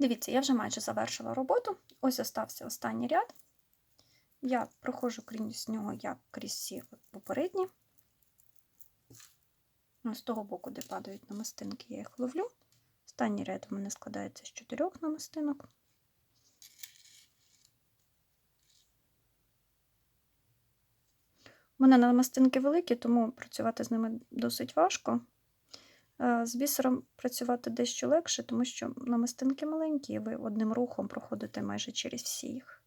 Дивіться, я вже майже завершила роботу. Ось остався останній ряд. Я проходжу крізь нього, як крізь всі попередні. Ну, з того боку, де падають намистинки, я їх ловлю. Останній ряд у мене складається з чотирьох намистинок. У мене намистинки великі, тому працювати з ними досить важко. Е, З бісером працювати дещо легше, тому що намистинки маленькі, і ви одним рухом проходите майже через всі їх.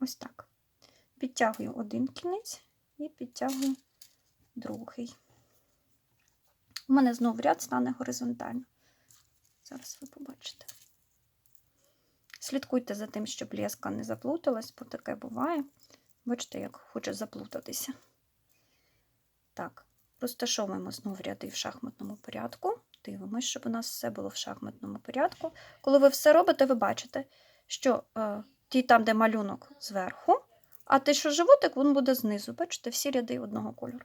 Ось так. Підтягую один кінець і підтягую другий. У мене знову ряд стане горизонтально. Зараз ви побачите. Слідкуйте за тим, щоб леска не заплуталась, бо таке буває. Бачите, як хоче заплутатися. Так, розташовуємо знову ряди в шахматному порядку. Дивимось, щоб у нас все було в шахматному порядку. Коли ви все робите, ви бачите, що е, ті там, де малюнок зверху, а те, що животик, він буде знизу. Бачите, всі ряди одного кольору.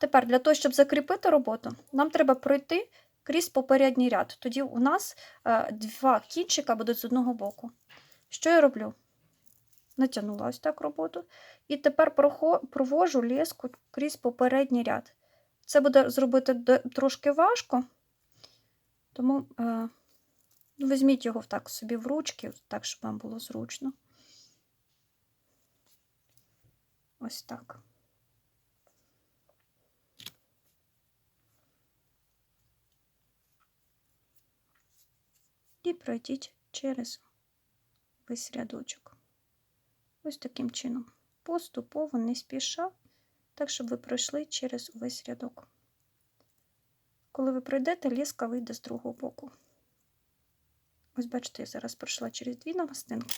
Тепер, для того, щоб закріпити роботу, нам треба пройти крізь попередній ряд. Тоді у нас е, два кінчика будуть з одного боку. Що я роблю? Натягнула ось так роботу. І тепер провожу леску крізь попередній ряд. Це буде зробити трошки важко, тому е, візьміть його так собі в ручки, так, щоб вам було зручно. Ось так. І пройдіть через весь рядочок. Ось таким чином. Поступово, не спіша, так, щоб ви пройшли через увесь рядок. Коли ви пройдете, ліска вийде з другого боку. Ось, бачите, я зараз пройшла через дві намистинки.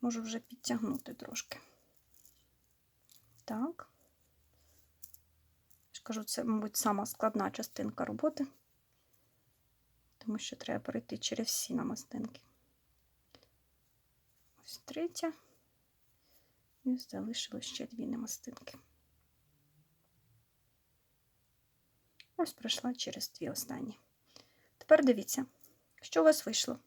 Можу вже підтягнути трошки. Так. Кажу, це, мабуть, сама складна частинка роботи, тому що треба пройти через всі намистинки. Ось третя. І залишилось ще дві намистинки. Ось пройшла через дві останні. Тепер дивіться, що у вас вийшло.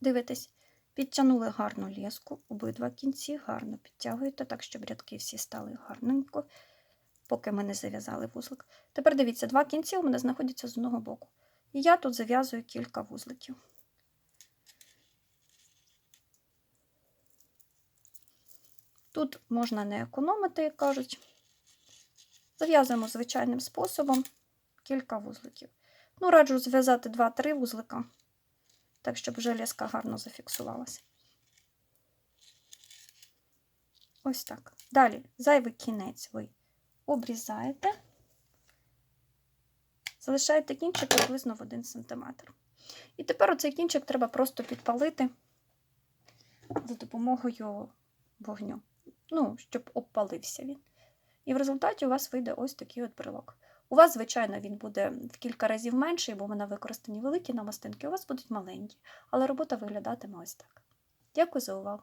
Дивитесь, підтягнули гарну ліску, обидва кінці гарно підтягуєте, так, щоб рядки всі стали гарненько, поки ми не зав'язали вузлик. Тепер дивіться, два кінці у мене знаходяться з одного боку. І я тут зав'язую кілька вузликів. Тут можна не економити, як кажуть. Зав'язуємо звичайним способом кілька вузликів. Ну, раджу зв'язати 2-3 вузлика, так, щоб вже леска гарно зафіксувалася. Ось так. Далі зайвий кінець ви обрізаєте, залишаєте кінчик приблизно в 1 см. І тепер оцей кінчик треба просто підпалити за допомогою вогню. Ну, щоб обпалився він. І в результаті у вас вийде ось такий от брелок. У вас, звичайно, він буде в кілька разів менший, бо вона використані великі намастинки, у вас будуть маленькі, але робота виглядатиме ось так. Дякую за увагу!